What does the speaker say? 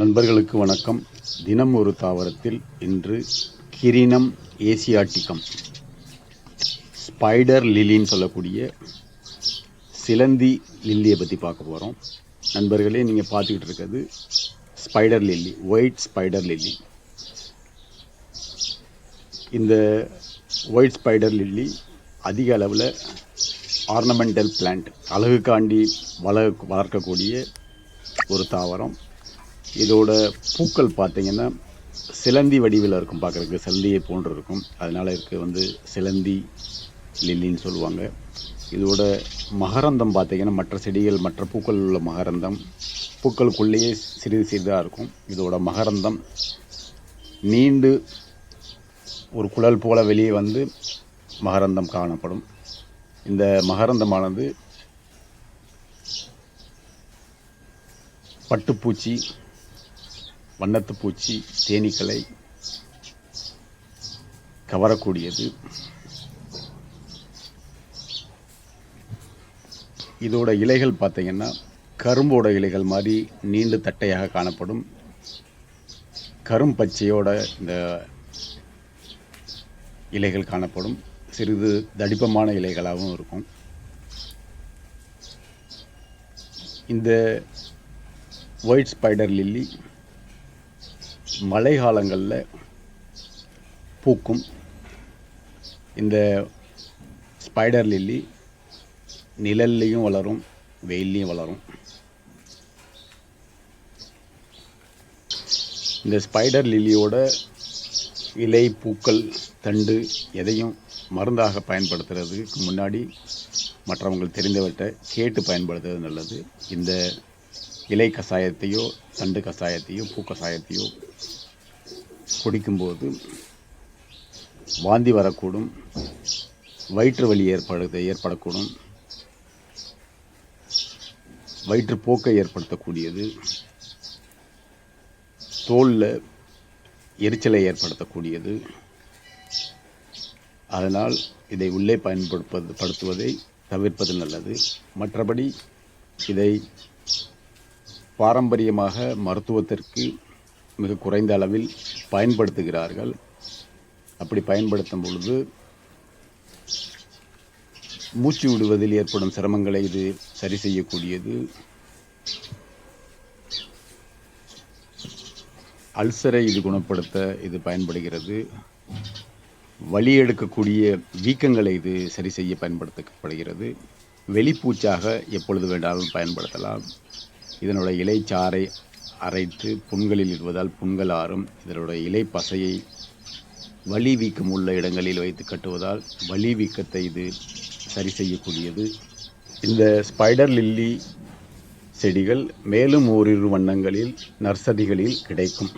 நண்பர்களுக்கு வணக்கம். தினம் ஒரு தாவரத்தில் இன்று கிரினம் ஏசியாட்டிகம். ஸ்பைடர் லில்லின்னு சொல்லக்கூடிய சிலந்தி லில்லியை பற்றி பார்க்க போகிறோம் நண்பர்களே நீங்கள் பார்த்துக்கிட்டு இருக்கிறது spider lily white spider lily. இந்த ஒயிட் ஸ்பைடர் லில்லி அதிக அளவில் ஆர்னமெண்டல் பிளான்ட் அழகுக்காண்டி வள வளர்க்கக்கூடிய ஒரு தாவரம். இதோட பூக்கள் பார்த்தீங்கன்னா சிலந்தி வடிவில் இருக்கும் பார்க்குறதுக்கு சிலந்தியை போன்று இருக்கும். அதனால் இதுக்கு வந்து சிலந்தி லில்லின்னு சொல்லுவாங்க. இதோட மகரந்தம் பார்த்தீங்கன்னா மற்ற செடிகள் மற்ற பூக்கள் உள்ள மகரந்தம் பூக்களுக்குள்ளேயே சிறிது சிறிதாக இருக்கும். இதோட மகரந்தம் நீண்டு ஒரு குழல் போல வெளியே வந்து மகரந்தம் காணப்படும். இந்த மகரந்தமானது பட்டுப்பூச்சி வண்ணத்துப்பூச்சி தேனீக்களை கவரக்கூடியது. இதோட இலைகள் பார்த்தீங்கன்னா கரும்போட இலைகள் மாதிரி நீண்டு தட்டையாக காணப்படும். கரும்பச்சையோட இந்த இலைகள் காணப்படும். சிறிது தடிப்பமான இலைகளாகவும் இருக்கும். இந்த ஒயிட் ஸ்பைடர் லில்லி மழை காலங்களில் பூக்கும். இந்த ஸ்பைடர் லில்லி நிழல்லையும் வளரும் வெயில்லையும் வளரும். இந்த ஸ்பைடர் லில்லியோட இலை பூக்கள் தண்டு எதையும் மருந்தாக பயன்படுத்துறதுக்கு முன்னாடி மற்றவங்களுக்கு தெரிந்தவற்றை கேட்டு பயன்படுத்துறது நல்லது. இந்த இலை கஷாயத்தையோ தண்டு கஷாயத்தையோ பூ கஷாயத்தையோ குடிக்கும்போது வாந்தி வரக்கூடும். வயிற்று வலி ஏற்படுத்த ஏற்படக்கூடும். வயிற்றுப்போக்கை ஏற்படுத்தக்கூடியது. தோலில் எரிச்சலை ஏற்படுத்தக்கூடியது. அதனால் இதை உள்ளே பயன்படுத்துவது படுத்துவதை தவிர்ப்பது நல்லது. மற்றபடி இதை பாரம்பரியமாக மருத்துவத்திற்கு மிக குறைந்த அளவில் பயன்படுத்துகிறார்கள். அப்படி பயன்படுத்தும் பொழுது மூச்சு விடுவதில் ஏற்படும் சிரமங்களை இது சரி செய்யக்கூடியது. அல்சரை இது குணப்படுத்த இது பயன்படுகிறது. வலி எடுக்கக்கூடிய வீக்கங்களை இது சரி செய்ய பயன்படுத்தப்படுகிறது. வெளிப்பூச்சாக எப்பொழுது வேண்டாலும் பயன்படுத்தலாம். இதனுடைய இலைச்சாறை அரைத்து புண்களில் இடுவதால் புண்கள் ஆறும். இதனுடைய இலை பசையை வலி வீக்கம் உள்ள இடங்களில் வைத்து கட்டுவதால் வலி வீக்கத்தை இது சரி செய்யக்கூடியது. இந்த ஸ்பைடர் லில்லி செடிகள் மேலும் ஓரிரு வண்ணங்களில் நர்சரிகளில் கிடைக்கும்.